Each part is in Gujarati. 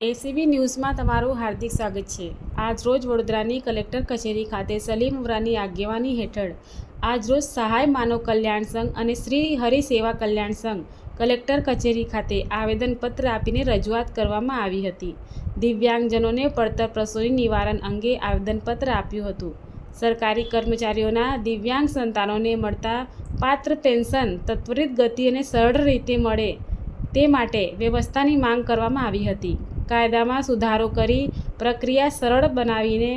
એસીબી ન્યૂઝમાં તમારું હાર્દિક સ્વાગત છે. આજરોજ વડોદરાની કલેક્ટર કચેરી ખાતે સલીમ ઉમરાની આગેવાની હેઠળ આજરોજ સહાય માનવ કલ્યાણ સંઘ અને શ્રી હરિ સેવા કલ્યાણ સંઘ કલેક્ટર કચેરી ખાતે આવેદનપત્ર આપીને રજૂઆત કરવામાં આવી હતી. દિવ્યાંગજનોને પડતર પ્રસૂતિ નિવારણ અંગે આવેદનપત્ર આપ્યું હતું. સરકારી કર્મચારીઓના દિવ્યાંગ સંતાનોને મળતા પાત્ર પેન્શન ત્વરિત ગતિ અને સરળ રીતે મળે તે માટે વ્યવસ્થાની માંગ કરવામાં આવી હતી. કાયદામાં સુધારો કરી પ્રક્રિયા સરળ બનાવીને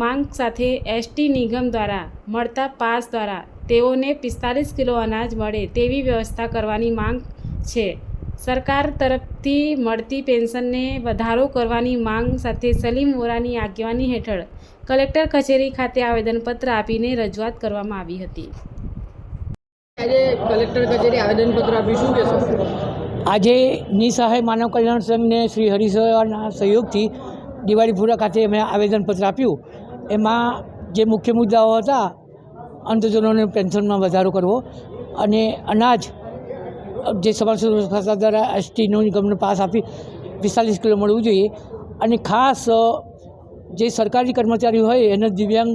માંગ સાથે એસટી નિગમ દ્વારા મળતા પાસ દ્વારા તેઓને પિસ્તાલીસ કિલો અનાજ મળે તેવી વ્યવસ્થા કરવાની માંગ છે. સરકાર તરફથી મળતી પેન્શનને વધારો કરવાની માંગ સાથે સલીમ વોરાની આગેવાની હેઠળ કલેક્ટર કચેરી ખાતે આવેદનપત્ર આપીને રજૂઆત કરવામાં આવી હતી. આજે કલેક્ટર કચેરી આવેદનપત્ર આપીશું કહેશો? આજે નિસહાય માનવ કલ્યાણ સંઘને શ્રી હરિસેવાના સહયોગથી દિવાળીપુરા ખાતે અમે આવેદનપત્ર આપ્યું. એમાં જે મુખ્ય મુદ્દાઓ હતા, અંધજનોને પેન્શનમાં વધારો કરવો અને અનાજ, જે સમાજ સુરક્ષા દ્વારા એસટીનો નિગમને પાસ આપી પિસ્તાલીસ કિલો મળવું જોઈએ. અને ખાસ જે સરકારી કર્મચારી હોય, એને દિવ્યાંગ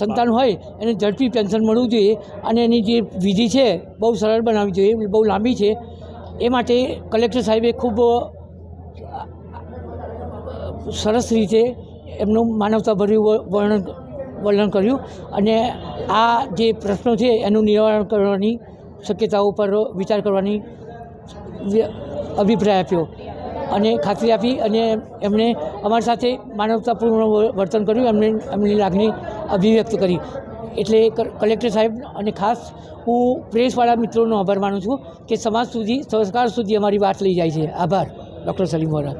સંતાન હોય, એને ઝડપી પેન્શન મળવું જોઈએ અને એની જે વિધિ છે, બહુ સરળ બનાવવી જોઈએ, બહુ લાંબી છે. એ માટે કલેક્ટર સાહેબે ખૂબ સરસ રીતે એમનું માનવતાભર્યું વર્ણન વર્ણન કર્યું અને આ જે પ્રશ્નો છે, એનું નિવારણ કરવાની શક્યતાઓ પર વિચાર કરવાની અભિપ્રાય આપ્યો. અને ખાતરી આપી અને એમણે અમારી સાથે માનવતાપૂર્ણ વર્તન કર્યું. એમને, એમની લાગણી અભિવ્યક્ત કરી. એટલે કલેક્ટર સાહેબ અને ખાસ હું પ્રેસવાળા મિત્રોનો આભાર માનું છું કે સમાજ સુધી સરકાર સુધી અમારી વાત લઈ જાય છે. આભાર, ડૉક્ટર સલીમ વોરા.